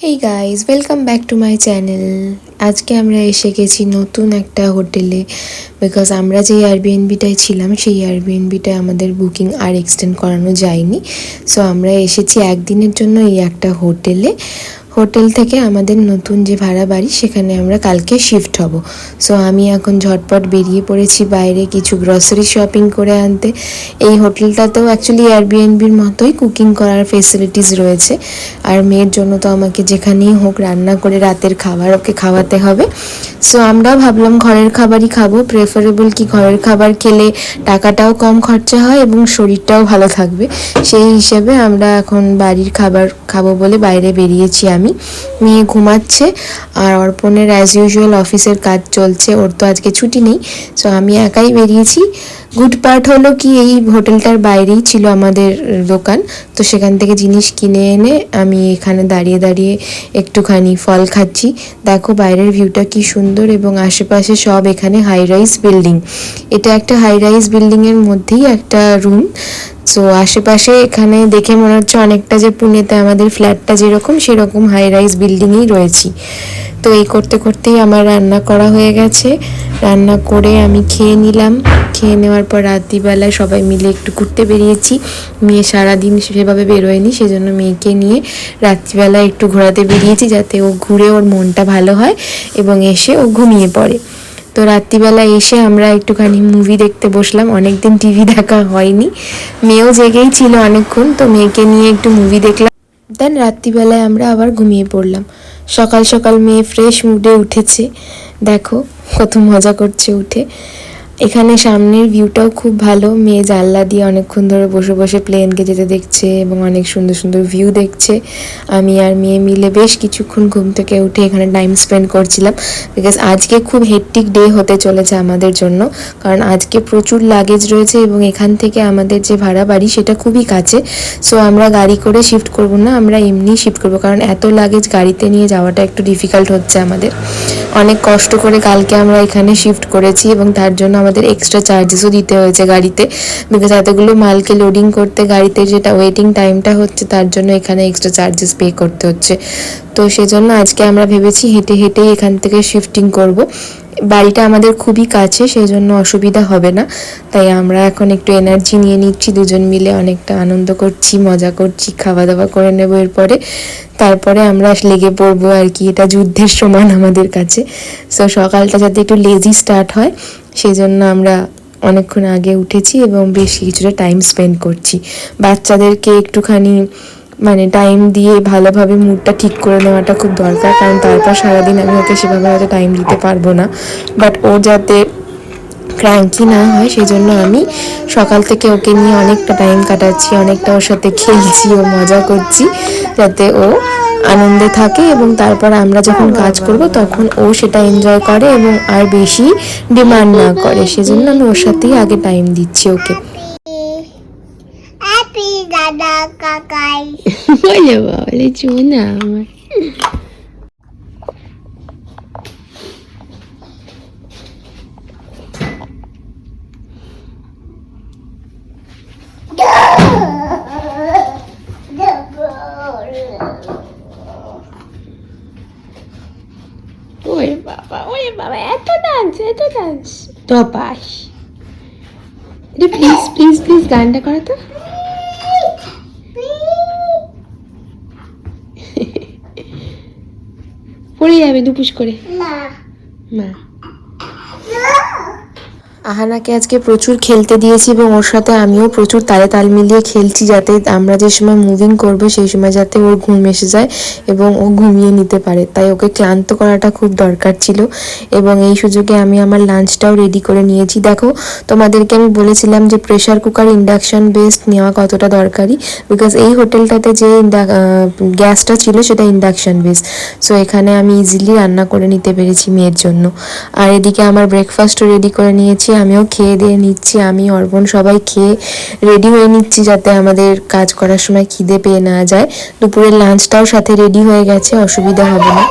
Hey guys welcome back to my channel আজকে আমরা এসে গেছি নতুন একটা হোটেলে বিকজ আমরা যে এয়ারবিএনবিটায় ছিলাম, সেই এয়ারবিএনবিটায় আমাদের বুকিং আর এক্সটেন্ড করানো যায়নি। সো আমরা এসেছি একদিনের জন্য এই একটা হোটেলে। হোটেল থেকে আমাদের নতুন যে ভাড়া বাড়ি, সেখানে আমরা কালকে শিফট হব। সো আমি এখন ঝটপট বেরিয়ে পড়েছি বাইরে কিছু গ্রসারি শপিং করে আনতে। এই হোটেলটাতেও অ্যাকচুয়ালি এয়ারবিএনবির মতোই কুকিং করার ফেসিলিটিস রয়েছে। আর মেয়ের জন্য তো আমাকে যেখানেই হোক রান্না করে রাতের খাবার ওকে খাওয়াতে হবে। সো আমরাও ভাবলাম ঘরের খাবারই খাব। প্রেফারেবল কি ঘরের খাবার খেলে টাকাটাও কম খরচা হয় এবং শরীরটাও ভালো থাকবে। সেই হিসেবে আমরা এখন বাড়ির খাবার খাব বলে বাইরে বেরিয়েছি আমি। মেয়ে ঘুমাচ্ছে আর অর্পণের অ্যাজ ইউজুয়াল অফিসের কাজ চলছে। ওর তো আজকে ছুটি নেই সো আমি একাই বেরিয়েছি। গুড পার্ট হলো কি, এই হোটেলটার বাইরেই ছিল আমাদের দোকান। তো সেখান থেকে জিনিস কিনে এনে আমি এখানে দাঁড়িয়ে দাঁড়িয়ে একটুখানি ফল খাচ্ছি। দেখো বাইরের ভিউটা কি সুন্দর এবং আশেপাশে সব এখানে হাই রাইজ বিল্ডিং এটা একটা হাই রাইজ বিল্ডিংয়ের মধ্যেই একটা রুম সো আশেপাশে এখানে দেখে মনে হচ্ছে অনেকটা যে পুনেতে আমাদের ফ্ল্যাটটা যেরকম, সেরকম হাই রাইজ বিল্ডিংয়েই রয়েছি। তো এই করতে করতেই আমার রান্না করা হয়ে গেছে। রান্না করে আমি খেয়ে নিলাম। খেয়ে নেওয়ার পর রাত্রিবেলায় সবাই মিলে একটু ঘুরতে বেরিয়েছি। মেয়ে সারাদিন সেভাবে বেরোয়নি, সেজন্য মেয়েকে নিয়ে রাত্রিবেলায় একটু ঘোরাতে বেরিয়েছি যাতে ও ঘুরে ওর মনটা ভালো হয় এবং এসে ও ঘুমিয়ে পড়ে। তো রাত্রিবেলা এসে আমরা একটুখানি মুভি দেখতে বসলাম, অনেকদিন টিভি দেখা হয়নি। মেয়েও জেগেই ছিল অনেকক্ষণ, তো মেয়েকে নিয়ে একটু মুভি দেখলাম। দেন রাত্রিবেলায় আমরা আবার ঘুমিয়ে পড়লাম। সকাল সকাল মেয়ে ফ্রেশ মুডে উঠেছে। দেখো কত মজা করছে উঠে। এখানে সামনের ভিউটাও খুব ভালো। মেয়ে জানলা দিয়ে অনেকক্ষণ ধরে বসে বসে প্লেনকে যেতে দেখছে এবং অনেক সুন্দর সুন্দর ভিউ দেখছে। আমি আর মেয়ে মিলে বেশ কিছুক্ষণ ঘুম থেকে উঠে এখানে টাইম স্পেন্ড করছিলাম। বিকজ আজকে খুব হেট্টিক ডে হতে চলেছে আমাদের জন্য। কারণ আজকে প্রচুর লাগেজ রয়েছে এবং এখান থেকে আমাদের যে ভাড়া বাড়ি সেটা খুবই কাছে। সো আমরা গাড়ি করে শিফট করব না, আমরা এমনি শিফট করব। কারণ এত লাগেজ গাড়িতে নিয়ে যাওয়াটা একটু ডিফিকাল্ট হচ্ছে আমাদের। অনেক কষ্ট করে কালকে আমরা এখানে শিফট করেছি এবং তার জন্য আমাদের এক্সট্রা চার্জেসও দিতে হয়েছে গাড়িতে বিকজ এতগুলো মালকে লোডিং করতে গাড়িতে যেটা ওয়েটিং টাইমটা হচ্ছে, তার জন্য এখানে এক্সট্রা চার্জেস পে করতে হচ্ছে। তো সেজন্য আজকে আমরা ভেবেছি হেঁটে হেঁটেই এখান থেকে শিফটিং করব। বাড়িটা আমাদের খুবই কাছে সেই জন্য অসুবিধা হবে না। তাই আমরা এখন একটু এনার্জি নিয়ে নিচ্ছি, দুজন মিলে অনেকটা আনন্দ করছি, মজা করছি খাওয়া দাওয়া করে নেব এরপরে। তারপরে আমরা লেগে পড়ব আর কি, এটা যুদ্ধের সমান আমাদের কাছে। সো সকালটা যাতে একটু লেজি স্টার্ট হয় সেই জন্য আমরা অনেকক্ষণ আগে উঠেছি এবং বেশ কিছুটা টাইম স্পেন্ড করছি। বাচ্চাদেরকে একটুখানি মানে টাইম দিয়ে ভালোভাবে মুডটা ঠিক করে নেওয়াটা খুব দরকার, কারণ তারপর সারাদিন আমি ওকে সেভাবে হয়তো টাইম দিতে পারব না। বাট ও যাতে ক্র্যাঙ্কি না হয় সেই জন্য আমি সকাল থেকে ওকে নিয়ে অনেকটা টাইম কাটাচ্ছি, অনেকটা ওর সাথে খেলছি, ও মজা করছি, যাতে ও আনন্দে থাকে এবং তারপর আমরা যখন কাজ করব তখন ও সেটা এনজয় করে এবং আর বেশি ডিমান্ড না করে। সেজন্য আমি ওর সাথেই আগে টাইম দিচ্ছি ওকে। দাদা কাকাই বলে বলে চুনা আমার ওরে বাবা ওরে বাবা, এত ডান্স এত ডান্স। তপাস রে প্লিজ প্লিজ প্লিজ গানটা করো তো পড়ে যাবে দুপুস করে। না। না। আহানাকে আজকে প্রচুর খেলতে দিয়েছি এবং ওর সাথে আমিও প্রচুর তালে তাল মিলিয়ে খেলছি যাতে আমরা যে সময় মুভিং করব, সেই সময় যাতে ওর ঘুম এসে যায় এবং ও ঘুমিয়ে নিতে পারে। তাই ওকে ক্লান্ত করাটা খুব দরকার ছিল এবং এই সুযোগে আমি আমার লাঞ্চটাও রেডি করে নিয়েছি। দেখো, তোমাদেরকে আমি বলেছিলাম যে প্রেশার কুকার ইন্ডাকশন বেসড নেওয়া কতটা দরকারি বিকজ এই হোটেলটাতে যে গ্যাসটা ছিল সেটা ইন্ডাকশান বেস সো এখানে আমি ইজিলি রান্না করে নিতে পেরেছি মেয়ের জন্য। আর এদিকে আমার ব্রেকফাস্টও রেডি করে নিয়েছি। আমিও খেয়ে দিয়ে নিচ্ছি, আমি অর্পণ সবাই খেয়ে রেডি হয়ে নিচ্ছি যাতে আমাদের কাজ করার সময় খিদে পেয়ে না যায়। দুপুরের লাঞ্চটাও সাথে রেডি হয়ে গেছে, অসুবিধা হবে না।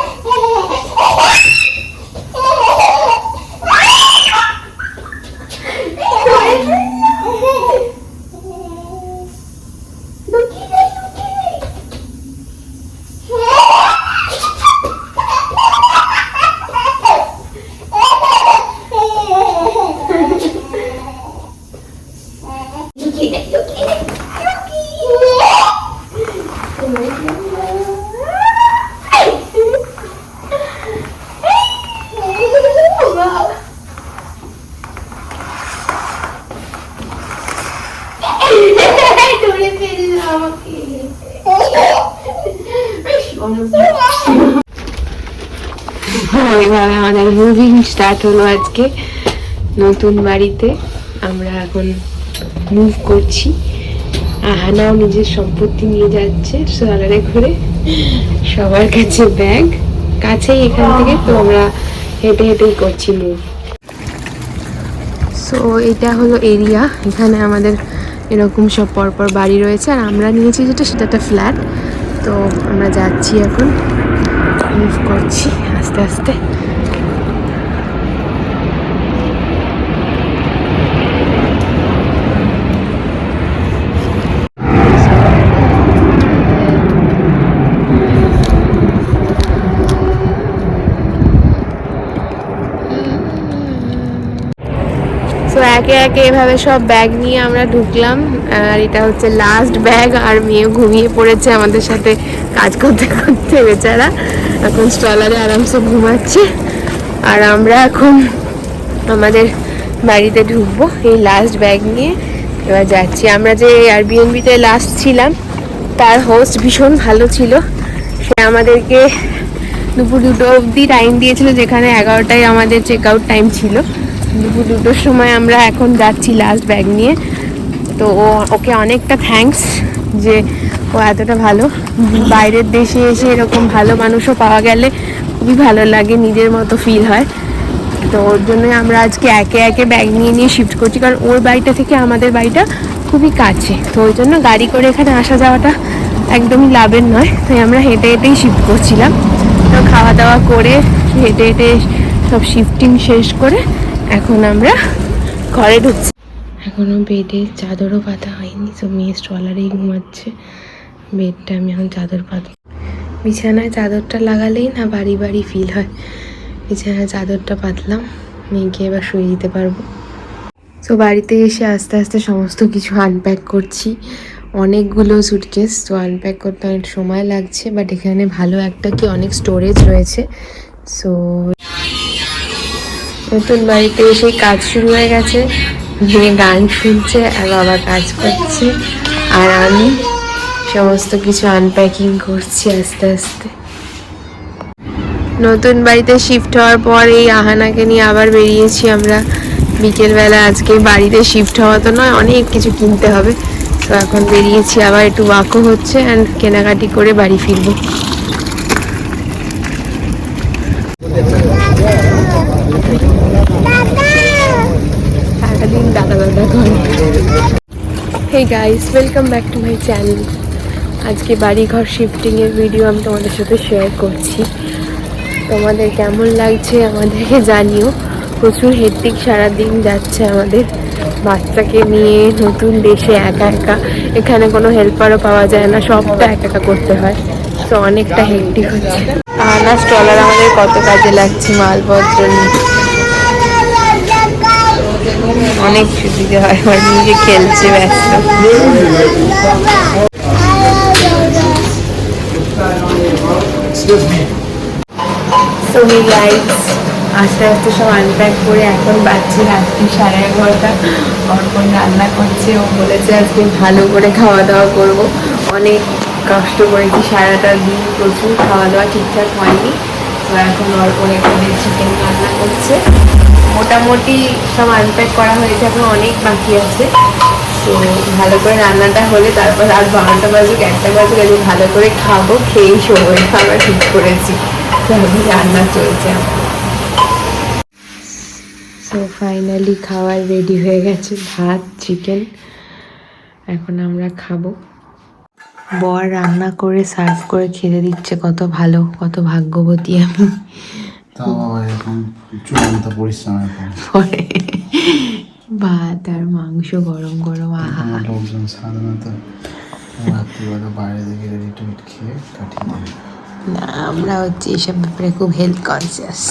ধরে ফেলল আমাকে আমাদের মুভিং স্টার্ট হলো আজকে। নতুন বাড়িতে আমরা এখন মুভ করছি। আহানাও নিজের সম্পত্তি নিয়ে যাচ্ছে সোলারে ঘুরে। সবার কাছে ব্যাগ কাছেই এখান থেকে তো আমরা হেঁটে হেঁটেই করছি মুভ সো এটা হলো এরিয়া এখানে আমাদের এরকম সব পরপর বাড়ি রয়েছে আর আমরা নিয়েছি যেটা, সেটা একটা ফ্ল্যাট তো আমরা যাচ্ছি এখন। মুভ করছি আস্তে আস্তে। সো একে একে এভাবে সব ব্যাগ নিয়ে আমরা ঢুকলাম। আর এটা হচ্ছে লাস্ট ব্যাগ আর মেয়ে ঘুমিয়ে পড়েছে আমাদের সাথে কাজ করতে করতে বেচারা। এখন স্টলারে আরামসে ঘুমাচ্ছে। আর আমরা এখন আমাদের বাড়িতে ঢুকবো এই লাস্ট ব্যাগ নিয়ে। এবার যাচ্ছি। আমরা যে এয়ারবিএনবিতে লাস্ট ছিলাম, তার হোস্ট ভীষণ ভালো ছিল। সে আমাদেরকে দুপুর দুটো অবধি টাইম দিয়েছিল, যেখানে এগারোটায় আমাদের চেক আউট টাইম ছিল। দুপুর দুটোর সময় আমরা এখন যাচ্ছি লাস্ট ব্যাগ নিয়ে। তো ও, ওকে অনেকটা থ্যাঙ্কস যে ও এতটা ভালো। বাইরের দেশে এসে এরকম ভালো মানুষও পাওয়া গেলে খুবই ভালো লাগে, নিজের মতো ফিল হয়। তো ওর জন্যই আমরা আজকে একে একে ব্যাগ নিয়ে নিয়ে শিফট করছি, কারণ ওর বাড়িটা থেকে আমাদের বাড়িটা খুবই কাছে। তো ওই জন্য গাড়ি করে এখানে আসা যাওয়াটা একদমই লাভের নয়। তাই আমরা হেঁটে হেঁটেই শিফট করছিলাম। তো খাওয়া দাওয়া করে হেঁটে হেঁটে সব শিফটিং শেষ করে এখন আমরা ঘরে ঢুকছি। এখনও বেডে চাদরও পাতা হয়নি তো মেয়ে স্ট্রলারেই ঘুমাচ্ছে। বেডটা আমি এখন চাদর পাতব। বিছানায় চাদরটা লাগালেই না বাড়ি বাড়ি ফিল হয়। বিছানায় চাদরটা পাতলাম, মেয়েকে এবার শুয়ে দিতে পারব। তো বাড়িতে এসে আস্তে আস্তে সমস্ত কিছু আনপ্যাক করছি। অনেকগুলো সুটকেস তো আনপ্যাক করতে অনেক সময় লাগছে বাট এখানে ভালো একটা কি, অনেক স্টোরেজ রয়েছে। সো নতুন বাড়িতে এসে কাজ শুরু হয়ে গেছে। মেয়ে গান শুনছে আর বাবা কাজ করছে। আর আমি সমস্ত কিছু আনপ্যাকিং করছি আস্তে আস্তে। নতুন বাড়িতে শিফট হওয়ার পর এই আহানাকে নিয়ে আবার বেরিয়েছি আমরা। বিকেলবেলা আজকে বাড়িতে শিফট হওয়া তো নয়, অনেক কিছু কিনতে হবে। তো এখন বেরিয়েছি, আবার একটু ওয়াকও হচ্ছে অ্যান্ড কেনাকাটি করে বাড়ি ফিরবো সারাদিন দাদা দাদা করে hey guys welcome back to my channel আজকে বাড়ি ঘর শিফটিংয়ের ভিডিও আমি তোমাদের সাথে শেয়ার করছি। তোমাদের কেমন লাগছে আমাদেরকে জানিও। প্রচুর হেডটিক সারাদিন যাচ্ছে আমাদের। বাচ্চাকে নিয়ে নতুন দেশে একা একা। এখানে কোনো হেল্পারও পাওয়া যায় না, সবটা একা একা করতে হয়। তো অনেকটা হেডটিক হচ্ছে। আর না স্টলার আমাদের কত কাজে লাগছে মালপত্র নিয়ে। অনেক সুবিধা হয় আমার নিজে খেলছে ব্যস্ত। সো হি আস্তে আস্তে সব আনপ্যাক করে এখন বাচ্চি রাত্রি সাড়ে এগারোটা। অর্পণ রান্না করছে, ও বলেছে আজকে ভালো করে খাওয়া দাওয়া করব। অনেক কষ্ট করেছি, সারাটা দিন প্রচুর খাওয়া দাওয়া ঠিকঠাক হয়নি। তো এখন অর্পণ এখানে চিকেন রান্না করছে। মোটামুটি সব আনপ্যাক করা হয়েছে, এখন অনেক বাকি আছে। তো ভালো করে রান্নাটা হলে তারপর রাত বারোটা বাজুক, একটা বাজুক আজকে ভালো করে খাব, খেয়েই এটা আমরা ঠিক করেছি। তো রান্না চলছে সো ফাইনালি খাবার রেডি হয়ে গেছে, ভাত চিকেন এখন আমরা খাব। বর রান্না করে সার্ভ করে খেতে দিচ্ছে কত ভালো কত ভাগ্যবতী আমি। পর ভাত আর মাংস গরম গরম আহা। লোকজন সাধারণত রাত্রিবেলা বাইরে থেকে রেডি টু খেয়ে কাটিয়ে না আমরা হচ্ছে এসব ব্যাপারে খুব হেলথ কনসিয়াস